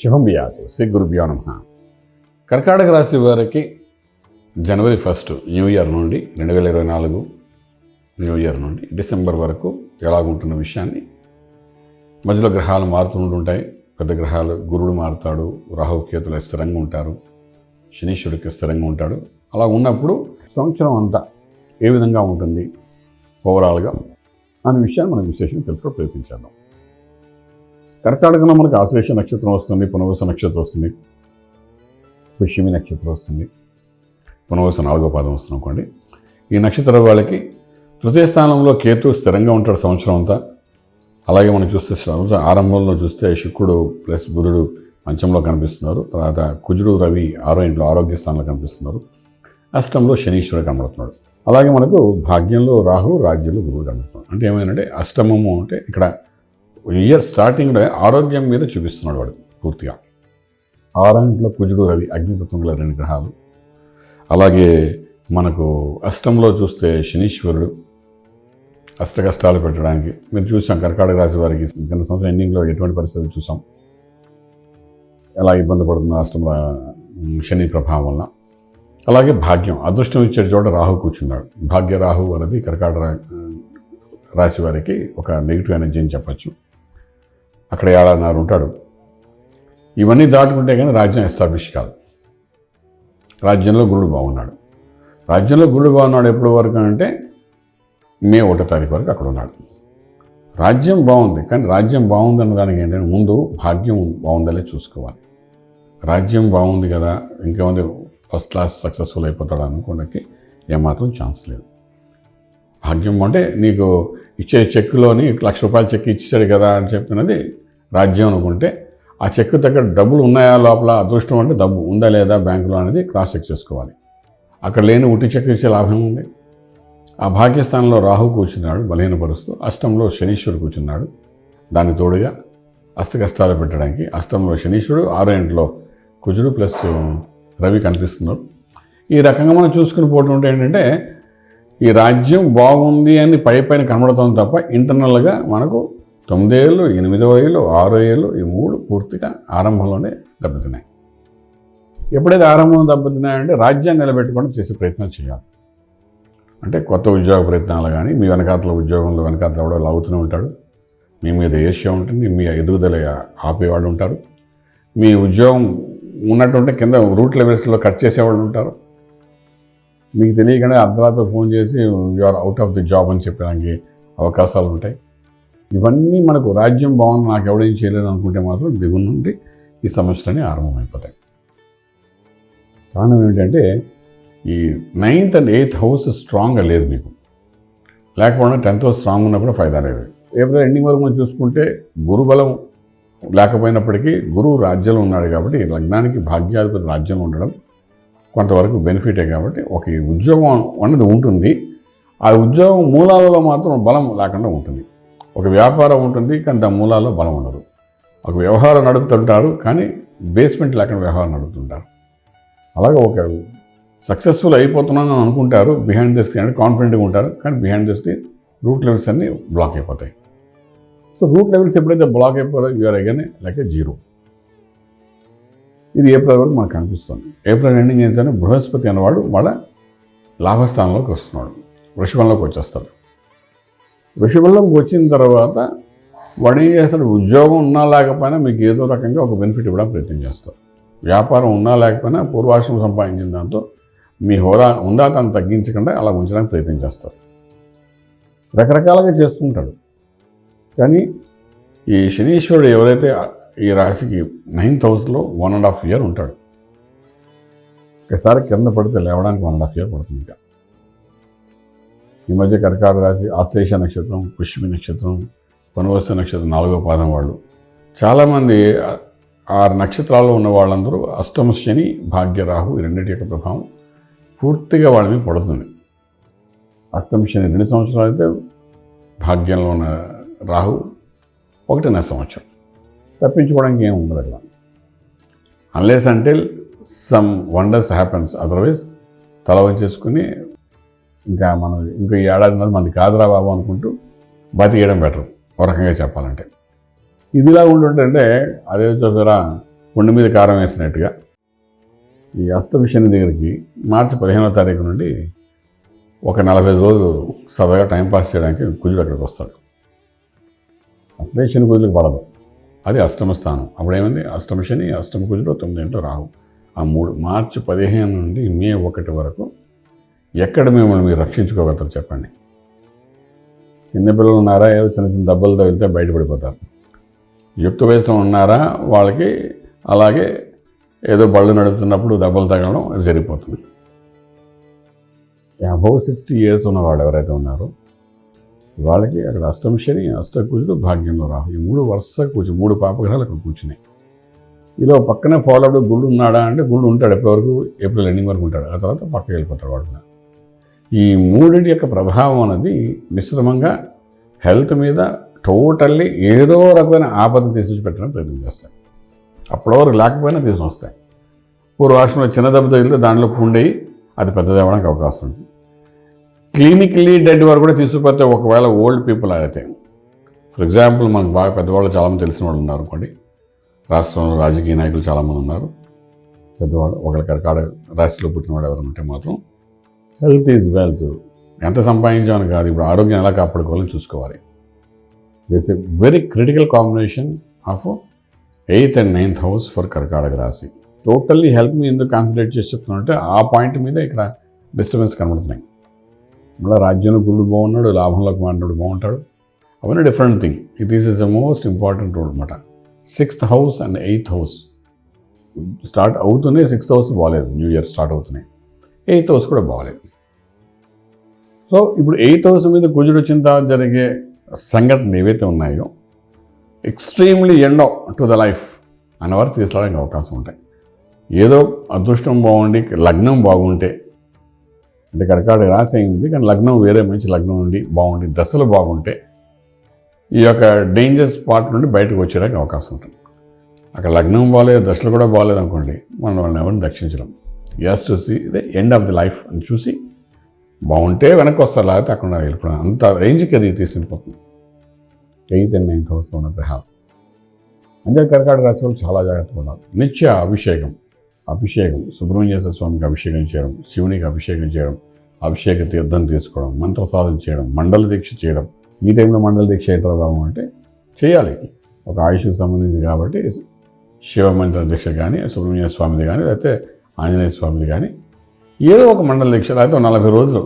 శుభం బియాదు శ్రీ గురుభ్యో నమ. కర్కాటక రాశి వారికి జనవరి ఫస్ట్ న్యూ ఇయర్ నుండి రెండు వేల ఇరవై నాలుగు న్యూ ఇయర్ నుండి డిసెంబర్ వరకు ఎలాగుంటున్న విషయాన్ని మధ్యలో గ్రహాలు మారుతుంటుంటాయి పెద్ద గ్రహాలు గురుడు మారుతాడు రాహుకేతులు స్థిరంగా ఉంటారు శనీశ్వరుడికి స్థిరంగా ఉంటాడు. అలా ఉన్నప్పుడు సంవత్సరం అంతా ఏ విధంగా ఉంటుంది? ఓవరాల్గా అనే విషయాన్ని మనం విశేషంగా తెలుసుకో ప్రయత్నించేద్దాం కర్కాటకంలో మనకు ఆశ్లేష నక్షత్రం వస్తుంది పునవస నక్షత్రం వస్తుంది పుష్యమి నక్షత్రం వస్తుంది పునవస నాలుగో పాదం వస్తుంది అనుకోండి. ఈ నక్షత్ర వాళ్ళకి తృతీయ స్థానంలో కేతు స్థిరంగా ఉంటాడు సంవత్సరం అంతా. అలాగే మనం చూస్తే సంవత్సరం ఆరంభంలో చూస్తే శుక్రుడు ప్లస్ బురుడు పంచంలో కనిపిస్తున్నారు. తర్వాత కుజుడు రవి ఆరో ఇంట్లో ఆరోగ్య స్థానంలో కనిపిస్తున్నారు. అష్టంలో శనీశ్వరుడు కనబడుతున్నాడు. అలాగే మనకు భాగ్యంలో రాహు రాజ్యంలో గురువు కనబడుతున్నాడు. అంటే ఏమైందంటే అష్టమము అంటే ఇక్కడ ఇయర్ స్టార్టింగ్లో ఆరోగ్యం మీద చూపిస్తున్నాడు వాడు పూర్తిగా. ఆరంట్లో కుజుడు రవి అగ్నితత్వంలో రెండు గ్రహాలు. అలాగే మనకు అష్టంలో చూస్తే శనీశ్వరుడు అష్ట కష్టాలు పెట్టడానికి. మీరు చూసాం కర్కాటక రాశి వారికి గత సంవత్సరం ఎండింగ్లో ఎటువంటి పరిస్థితులు చూసాం? ఎలా ఇబ్బంది పడుతుందో అష్టంలో శని ప్రభావం వల్ల. అలాగే భాగ్యం అదృష్టం ఇచ్చే చోట రాహు కూర్చున్నాడు. భాగ్య రాహు అనేది కర్కాటక రా- రాశి వారికి ఒక నెగిటివ్ ఎనర్జీ అని చెప్పచ్చు. అక్కడ ఏడాదిన్నర ఉంటాడు. ఇవన్నీ దాటుకుంటే కానీ రాజ్యం ఎస్టాబ్లిష్ కాదు. రాజ్యంలో గురుడు బాగున్నాడు. రాజ్యంలో గురుడు బాగున్నాడు ఎప్పటి వరకు అంటే మే ఒకటో తారీఖు వరకు అక్కడ ఉన్నాడు. రాజ్యం బాగుంది కానీ రాజ్యం బాగుంది అనడానికి ఏంటంటే ముందు భాగ్యం బాగుందలే చూసుకోవాలి. రాజ్యం బాగుంది కదా ఇంకేముంది ఫస్ట్ క్లాస్ సక్సెస్ఫుల్ అయిపోతాడు అనుకోవడానికి ఏమాత్రం ఛాన్స్ లేదు. భాగ్యం అంటే నీకు ఇచ్చే చెక్కులోని లక్ష రూపాయల చెక్ ఇచ్చాడు కదా అని చెప్పినది రాజ్యం అనుకుంటే ఆ చెక్కు దగ్గర డబ్బులు ఉన్నాయా లోపల? అదృష్టం అంటే డబ్బు ఉందా లేదా బ్యాంకులో అనేది క్రాస్ చెక్ చేసుకోవాలి. అక్కడ లేని ఉట్టి చెక్కు ఇచ్చే లాభం ఉంది ఆ భాగ్యస్థానంలో రాహు కూర్చున్నాడు బలహీనపరుస్తూ అష్టంలో శనీశ్వరుడు కూర్చున్నాడు. దానికి తోడుగా అస్తకష్టాలు పెట్టడానికి అష్టంలో శనీశ్వరుడు ఆరో ఇంట్లో కుజుడు ప్లస్ రవి కనిపిస్తున్నారు. ఈ రకంగా మనం చూసుకుని పోవటం ఉంటే ఏంటంటే ఈ రాజ్యం బాగుంది అని పై పైన కనబడతాం తప్ప ఇంటర్నల్గా మనకు తొమ్మిదేళ్ళు ఎనిమిదో ఏళ్ళు ఆరో ఏళ్ళు ఈ మూడు పూర్తిగా ఆరంభంలోనే దెబ్బతిన్నాయి. ఎప్పుడైతే ఆరంభం దెబ్బతిన్నాయంటే రాజ్యాన్ని నిలబెట్టుకోవడం చేసే ప్రయత్నం చేయాలి. అంటే కొత్త ఉద్యోగ ప్రయత్నాలు కానీ మీ వెనకాతల ఉద్యోగంలో వెనకాతల ఎవడో లాగుతూనే ఉంటాడు. మీ మీద ఏషియా ఉంటుంది మీ ఎదుగుదల ఆపేవాళ్ళు ఉంటారు. మీ ఉద్యోగం ఉన్నట్టుంటే కింద రూట్ లెవెల్స్లో కట్ చేసేవాళ్ళు ఉంటారు. మీకు తెలియకుండా అర్ధరాత్రి ఫోన్ చేసి are out of the job అని చెప్పడానికి అవకాశాలు ఉంటాయి. ఇవన్నీ మనకు రాజ్యం బాగుంది నాకు ఎవడేం చేయలేదు అనుకుంటే మాత్రం దిగువ నుండి ఈ సమస్యలన్నీ ఆరంభమైపోతాయి. కారణం ఏమిటంటే ఈ నైన్త్ అండ్ ఎయిత్ హౌస్ స్ట్రాంగ్గా లేదు మీకు. లేకపోవడం టెన్త్ హౌస్ స్ట్రాంగ్ ఉన్నప్పుడు ఫైదా లేదు. ఏప్రిల్ ఎండింగ్ వరకు మనం చూసుకుంటే గురుబలం లేకపోయినప్పటికీ గురువు రాజ్యంలో ఉన్నాడు కాబట్టి లగ్నానికి భాగ్యాధిపతి రాజ్యంలో ఉండడం కొంతవరకు బెనిఫిటే కాబట్టి ఒక ఉద్యోగం అన్నది ఉంటుంది. ఆ ఉద్యోగం మూలాలలో మాత్రం బలం లేకుండా ఉంటుంది. ఒక వ్యాపారం ఉంటుంది కానీ దాని మూలాల్లో బలం ఉండదు. ఒక వ్యవహారం నడుపుతుంటారు కానీ బేస్మెంట్ లేకుండా వ్యవహారం నడుపుతుంటారు. అలాగే ఒక సక్సెస్ఫుల్ అయిపోతున్నాను అని అనుకుంటారు బిహైండ్ ద స్క్రీన్ అంటే కాన్ఫిడెంట్గా ఉంటారు కానీ behind the screen root levels అన్నీ బ్లాక్ అయిపోతాయి. సో రూట్ లెవెల్స్ ఎప్పుడైతే block అయిపోతాయో you are again like zero ఇది ఏప్రిల్ వరకు మనకు కనిపిస్తుంది. ఏప్రిల్ ఎండింగ్ ఏంటంటే బృహస్పతి అనేవాడు వాళ్ళ లాభస్థానంలోకి వస్తున్నాడు వృషభంలోకి వచ్చేస్తాడు. వృషభంలోకి వచ్చిన తర్వాత వాడు ఏం చేస్తాడు? ఉద్యోగం ఉన్నా లేకపోయినా మీకు ఏదో రకంగా ఒక బెనిఫిట్ ఇవ్వడానికి ప్రయత్నం చేస్తారు వ్యాపారం ఉన్నా లేకపోయినా పూర్వాశ్రమం సంపాదించిన దాంతో మీ హోదా ఉందాతను తగ్గించకుండా అలా ఉంచడానికి ప్రయత్నం చేస్తారు రకరకాలుగా చేస్తుంటాడు. కానీ ఈ శనీశ్వరుడు ఎవరైతే ఈ రాశికి నైన్త్ హౌస్లో వన్ అండ్ హాఫ్ ఇయర్ ఉంటాడు. ఒకసారి కింద పడితే లేవడానికి వన్ అండ్ హాఫ్ ఇయర్ పడుతుంది ఇంకా. ఈ మధ్య కర్కార రాశి ఆశ్లేష నక్షత్రం పుష్మి నక్షత్రం వనవస్త నక్షత్రం నాలుగో పాదం వాళ్ళు. చాలామంది ఆరు నక్షత్రాల్లో ఉన్న వాళ్ళందరూ అష్టమ శని భాగ్యరాహు ఈ రెండింటి యొక్క ప్రభావం పూర్తిగా వాళ్ళ మీద పడుతుంది. అష్టమ శని రెండు సంవత్సరాలు అయితే భాగ్యంలో ఉన్న రాహు ఒకటిన్నర సంవత్సరం. తప్పించుకోవడానికి ఏం ఉండదు అట్లా అన్లెస్ అంటే సమ్ వండర్స్ హ్యాపెన్స్ అదర్వైజ్ తల వచ్చేసుకుని ఇంకా మనం ఇంకో ఈ ఏడాది ఉన్నది మనది కాదురా బాబు అనుకుంటూ బతికేయడం బెటర్ ఒక రకంగా చెప్పాలంటే. ఇదిలా ఉంటుంటే అదే చూసారా గుండె మీద కారం వేసినట్టుగా ఈ అష్టమిషన్ దగ్గరికి మార్చి పదిహేనో తారీఖు నుండి ఒక నలభై రోజులు సరదాగా టైంపాస్ చేయడానికి కుజుడు అక్కడికి వస్తాడు. అసలే శని కుజులకు పడదు. అది అష్టమ స్థానం. అప్పుడేమైంది అష్టమ శని అష్టమ కుజుడు తొమ్మిది ఇంట్లో రావు. ఆ మూడు మార్చి పదిహేను నుండి మే ఒకటి వరకు ఎక్కడ మిమ్మల్ని మీరు రక్షించుకోగలుగుతారు చెప్పండి. చిన్నపిల్లలు ఉన్నారా? ఏదో చిన్న చిన్న దెబ్బలు తగిలితే బయటపడిపోతారు. యుక్త వయసులో ఉన్నారా? వాళ్ళకి అలాగే ఏదో బళ్ళు నడుపుతున్నప్పుడు దెబ్బలు తగలడం అది జరిగిపోతుంది. అబౌవ్ సిక్స్టీ ఇయర్స్ ఉన్నవాడు ఎవరైతే ఉన్నారో వాళ్ళకి అక్కడ అష్టమ శని అష్టకుజుడు భాగ్యంలో రాహు. ఈ మూడు వరుస కూర్చు మూడు పాపగ్రహాలు అక్కడ కూర్చున్నాయి. ఇలా పక్కనే ఫాలో అప్ గుళ్ళు ఉన్నాడా అంటే గుళ్ళు ఉంటాడు. ఎప్పటివరకు? ఏప్రిల్ ఎండింగ్ వరకు ఉంటాడు. ఆ తర్వాత పక్కకి వెళ్ళిపోతాడు వాడు ఈ మూడింటి యొక్క ప్రభావం అనేది మిశ్రమంగా హెల్త్ మీద టోటల్లీ ఏదో రకమైన ఆపద తీసుకొచ్చి పెట్టడం ప్రయత్నం చేస్తాయి. అప్పటి వరకు లేకపోయినా తీసుకొని వస్తాయి పూర్వాశ్రంలో చిన్న దెబ్బ తగిలితే దాంట్లో పుండయి అది పెద్దది అవ్వడానికి అవకాశం ఉంది. క్లినికలీ డెడ్ వారు కూడా తీసుకుపోతే ఒకవేళ ఓల్డ్ పీపుల్ అయితే ఫర్ ఎగ్జాంపుల్ మనకు బాగా పెద్దవాళ్ళు చాలామంది తెలిసిన వాళ్ళు ఉన్నారు అనుకోండి. రాష్ట్రంలో రాజకీయ నాయకులు చాలామంది ఉన్నారు. పెద్దవాళ్ళు ఒకరి కరకాడ రాశిలో పుట్టినవాడు ఎవరు ఉంటే మాత్రం హెల్త్ ఈజ్ వెల్త్. ఎంత సంపాదించామని కాదు ఇప్పుడు ఆరోగ్యం ఎలా కాపాడుకోవాలని చూసుకోవాలి. This a very critical combination of eighth and ninth house for Karkataka rashi totally health మీ ఎందుకు కాన్సన్ట్రేట్ చేసి చెప్తున్నట్టే ఆ పాయింట్ మీద ఇక్కడ డిస్టర్బెన్స్ కనబడుతున్నాయి. మళ్ళీ రాజ్యంలో గురుడు బాగున్నాడు లాభంలో మారినాడు బాగుంటాడు. అవన్నీ different thing it is is the most important role అనమాట sixth house and eighth house start అవుతూనే సిక్స్త్ హౌస్ బాగాలేదు న్యూ ఇయర్ స్టార్ట్ అవుతున్నాయి. ఎయిత్ హౌస్ కూడా బాగాలేదు. సో ఇప్పుడు ఎయిత్ హౌస్ మీద కుజుడు వచ్చిన తర్వాత జరిగే సంఘటనలు ఏవైతే ఉన్నాయో extremely end to the life అన్నవారు తీసుకురావడానికి అవకాశం ఉంటాయి. ఏదో అదృష్టం బాగుండి లగ్నం బాగుంటే అంటే కడకాడ రాసి అయింది కానీ లగ్నం వేరే మంచి లగ్నం ఉండి బాగుండి దశలు బాగుంటే ఈ యొక్క డేంజర్స్ పార్ట్ నుండి బయటకు వచ్చేయడానికి అవకాశం ఉంటుంది. అక్కడ లగ్నం బాగాలేదు దశలు కూడా బాగాలేదు అనుకోండి మనం వాళ్ళని ఎవరిని దక్షించడం as to see the end of the life అని చూసి బాగుంటే వెనక్కి వస్తారు లేకపోతే అక్కడ వెళ్ళిపోవడం అంత రేంజ్కి అది తీసుకుపోతుంది ఎయిత్ అండ్ నైన్త్ హౌస్లో ఉన్న గ్రహాలు అంటే కర్కాటక రాశి చాలా జాగ్రత్తగా ఉండాలి. నిత్య అభిషేకం అభిషేకం సుబ్రహ్మణ్యేశ్వర స్వామికి అభిషేకం చేయడం శివునికి అభిషేకం చేయడం అభిషేక తీర్థం తీసుకోవడం మంత్ర సాధన చేయడం మండల దీక్ష చేయడం. ఈ టైంలో మండల దీక్ష ఏ ప్రభావం అంటే చేయాలి. ఒక ఆయుష్కి సంబంధించి కాబట్టి శివ మంత్ర దీక్ష కానీ సుబ్రహ్మణ్య స్వామిది కానీ లేకపోతే ఆంజనేయ స్వామిది కానీ ఏదో ఒక మండల దీక్ష లేకపోతే నలభై రోజులు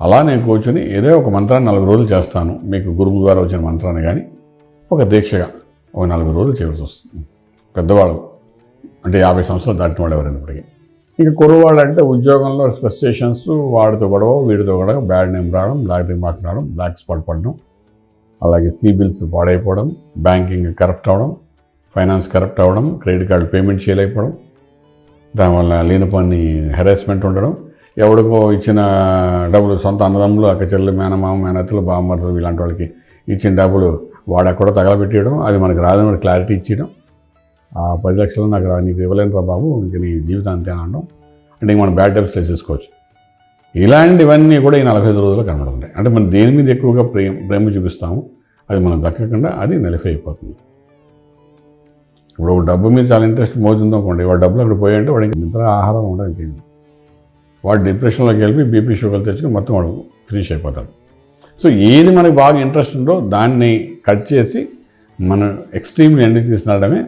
అలా నేను కూర్చొని ఏదో ఒక మంత్రాన్ని నలభై రోజులు చేస్తాను. మీకు గురువు ద్వారా వచ్చిన మంత్రాన్ని కానీ ఒక దీక్షగా ఒక నలభై రోజులు చేయవలసి వస్తుంది. పెద్దవాళ్ళు అంటే యాభై సంవత్సరాలు దాటిన వాళ్ళు ఎవరైనప్పటికీ ఇంకా కుర్రవాళ్ళు అంటే ఉద్యోగంలో ఫ్రస్ట్రేషన్స్ వాడితో గొడవ వీడితో గొడవ బ్యాడ్ నేమ్ రావడం బ్లాక్ రిమార్క్ రావడం బ్లాక్ స్పాట్ పడడం అలాగే సిబిల్స్ పాడైపోవడం బ్యాంకింగ్ కరప్ట్ అవ్వడం ఫైనాన్స్ కరప్ట్ అవ్వడం క్రెడిట్ కార్డు పేమెంట్ చేయలేకపోవడం దానివల్ల లేనిపని హెరాస్మెంట్ ఉండడం ఎవడికో ఇచ్చిన డబ్బులు సొంత అన్నదమ్ములు అక్క చెల్లెలు మేనమామ మేనత్తలు బామ్మర్లు ఇలాంటి వాళ్ళకి ఇచ్చిన డబ్బులు వాడు అక్కడ తగలబెట్టేయడం అది మనకు రాదని వాడు క్లారిటీ ఇచ్చేయడం. ఆ పది లక్షలు నాకు నీకు ఇవ్వలేను బాబు ఇంక నీ జీవితం అంతే అనడం. అంటే మనం బ్యాడ్ డెబ్స్ వేసేసుకోవచ్చు ఇలాంటివన్నీ కూడా ఈ నలభై ఐదు రోజుల్లో కనబడుతుంటాయి అంటే మనం దేని మీద ఎక్కువగా ప్రేమ ప్రేమ చూపిస్తాము అది మనం దక్కకుండా అది నలిఫై అయిపోతుంది. ఇప్పుడు ఒక డబ్బు మీద చాలా ఇంట్రెస్ట్ మోజుంది అనుకోండి వాడు డబ్బులు అక్కడ పోయంటే వాడికి నిద్ర ఆహారం ఉండడానికి వాడు డిప్రెషన్లోకి వెళ్ళి బీపీ షుగర్ తెచ్చుకుని మొత్తం వాడు ఫినిష్ అయిపోతాడు. సో ఏది మనకి బాగా ఇంట్రెస్ట్ ఉందో దాన్ని కట్ చేసి మనం ఎక్స్ట్రీమ్లీ ఎండ్కి తీసుకురావడమే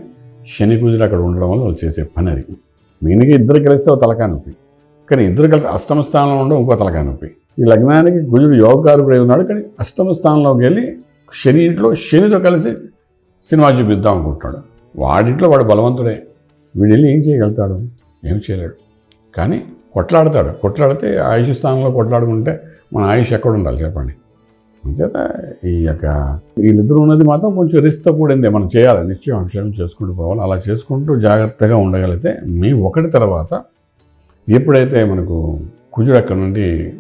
శని కుజులు అక్కడ ఉండడం వల్ల వాళ్ళు చేసే పని అది. మీనికి ఇద్దరు కలిస్తే ఒక తలకాయ నొప్పి. కానీ ఇద్దరు కలిసి అష్టమ స్థానంలో ఉండడం ఇంకో తలకాయ నొప్పి. ఈ లగ్నానికి కుజుడు యోగకారుడు ఉన్నాడు కానీ అష్టమ స్థానంలోకి వెళ్ళి శని ఇంట్లో శనితో కలిసి సినిమా చూపిద్దాం అనుకుంటున్నాడు. వాడింట్లో వాడు బలవంతుడే. వీడు వెళ్ళి ఏం చేయగలుగుతాడు? ఏం చేయలేడు. కానీ కొట్లాడతాడు. కొట్లాడితే ఆయుష్ స్థానంలో కొట్లాడుకుంటే మన ఆయుష్ ఎక్కడ ఉండాలి చెప్పండి. అంతేత ఈ యొక్క వీళ్ళిద్దరు ఉన్నది మాత్రం కొంచెం రిస్క్తో కూడిందే. మనం చేయాలి. నిశ్చయం అక్షరం చేసుకుంటూ పోవాలి. అలా చేసుకుంటూ జాగ్రత్తగా ఉండగలిగితే మీ ఒకటి తర్వాత ఎప్పుడైతే మనకు కుజుడు అక్కడ నుండి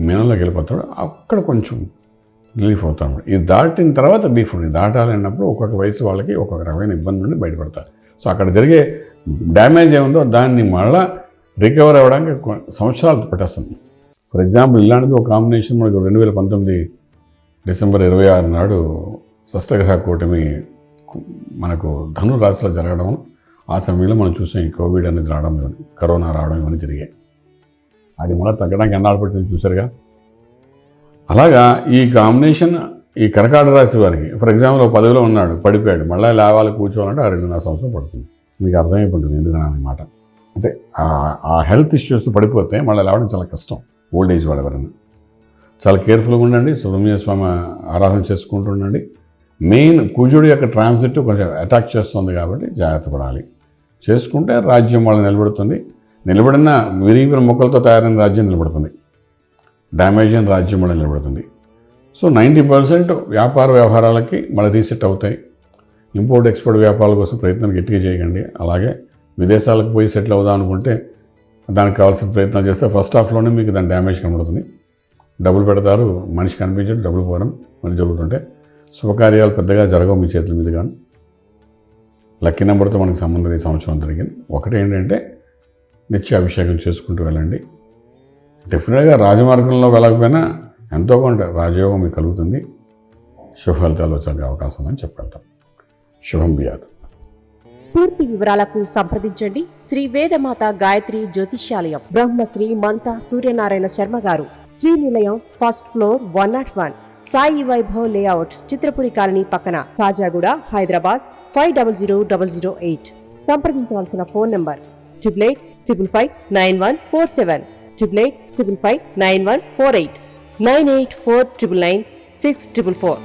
మీనంలోకి వెళ్ళిపోతాడో అక్కడ కొంచెం రిలీఫ్ అవుతాం ఇది దాటిన తర్వాత రిలీఫ్ ఉంది దాటాలన్నప్పుడు ఒక్కొక్క వయసు వాళ్ళకి ఒక్కొక్క రకమైన ఇబ్బంది నుండి బయటపడతారు. సో అక్కడ జరిగే డ్యామేజ్ ఏముందో దాన్ని మళ్ళా రికవర్ అవ్వడానికి సంవత్సరాలు పట్టేస్తుంది. ఫర్ ఎగ్జాంపుల్ ఇలాంటిది ఒక కాంబినేషన్ మనకు రెండు వేల పంతొమ్మిది డిసెంబర్ ఇరవై ఆరు నాడు షష్టగ్రహ కూటమి మనకు ధను రాశిలో జరగడం ఆ సమయంలో మనం చూసాం ఈ కోవిడ్ అనేది రావడం కరోనా రావడం ఇవన్నీ జరిగాయి. అది మళ్ళీ తగ్గడానికి ఎన్నాళ్ళు పట్టింది చూసారుగా అలాగా ఈ కాంబినేషన్ ఈ కరకాడ రాశి వారికి ఫర్ ఎగ్జాంపుల్ ఒక పదవిలో ఉన్నాడు పడిపోయాడు మళ్ళీ లేవాలి కూర్చోవాలంటే ఆ రెండున్నర సంవత్సరం పడుతుంది. మీకు అర్థమైపోతుంది ఎందుకని అనమాట అంటే ఆ- హెల్త్ ఇష్యూస్ పడిపోతే మళ్ళీ లేవడం చాలా కష్టం ఓల్డ్ ఏజ్ వాళ్ళు ఎవరైనా. చాలా కేర్ఫుల్గా ఉండండి సుబ్రహ్మణ్య స్వామి ఆరాధన చేసుకుంటూ ఉండండి. మెయిన్ కుజుడు యొక్క ట్రాన్సిట్ కొంచెం అటాక్ చేస్తుంది కాబట్టి జాగ్రత్త పడాలి. చేసుకుంటే రాజ్యం వాళ్ళు నిలబడుతుంది. నిలబడిన విరిగిన మొక్కలతో తయారైన రాజ్యం నిలబడుతుంది. డ్యామేజ్ అని రాజ్యం మళ్ళీ నిలబడుతుంది. సో నైంటీ పర్సెంట్ వ్యాపార వ్యవహారాలకి మళ్ళీ రీసెట్ అవుతాయి. ఇంపోర్ట్ ఎక్స్పోర్ట్ వ్యాపారాల కోసం ప్రయత్నం గట్టిగా చేయకండి. అలాగే విదేశాలకు పోయి సెటిల్ అవుదాం అనుకుంటే దానికి కావాల్సిన ప్రయత్నం చేస్తే ఫస్ట్ హాఫ్లోనే మీకు దాని డ్యామేజ్ కనబడుతుంది. డబ్బులు పెడతారు మనిషి కనిపించడం డబ్బులు పోవడం మరి జరుగుతుంటే శుభకార్యాలు పెద్దగా జరగవు మీ చేతుల మీద కానీ లక్కీ నెంబర్తో మనకి సంబంధం ఈ సంవత్సరం జరిగింది. ఒకటి ఏంటంటే నిత్య అభిషేకం చేసుకుంటూ వెళ్ళండి. డెఫినెట్గా రాజమార్గంలో వెళ్ళకపోయినా ఎంతో కొంత రాజయోగం మీకు కలుగుతుంది. శుభఫలితాలు వచ్చే అవకాశం అని చెప్పగలుగుతాం. శుభం బియాదు పూర్తి వివరాలకు సంప్రదించండి. శ్రీ వేదమాత గాయత్రి జ్యోతిష్యాలయం. బ్రహ్మశ్రీ మంత సూర్యనారాయణ శర్మ గారు. Shri Nilayam first floor one nought one. Sai Vaibhav layout Chitrapuri colony పక్కన. Kajaguda Hyderabad five double zero double zero eight. సంప్రదించవలసిన phone number. Triple eight triple five nine one four seven. Triple eight triple five nine one four eight nine eight four triple nine six triple four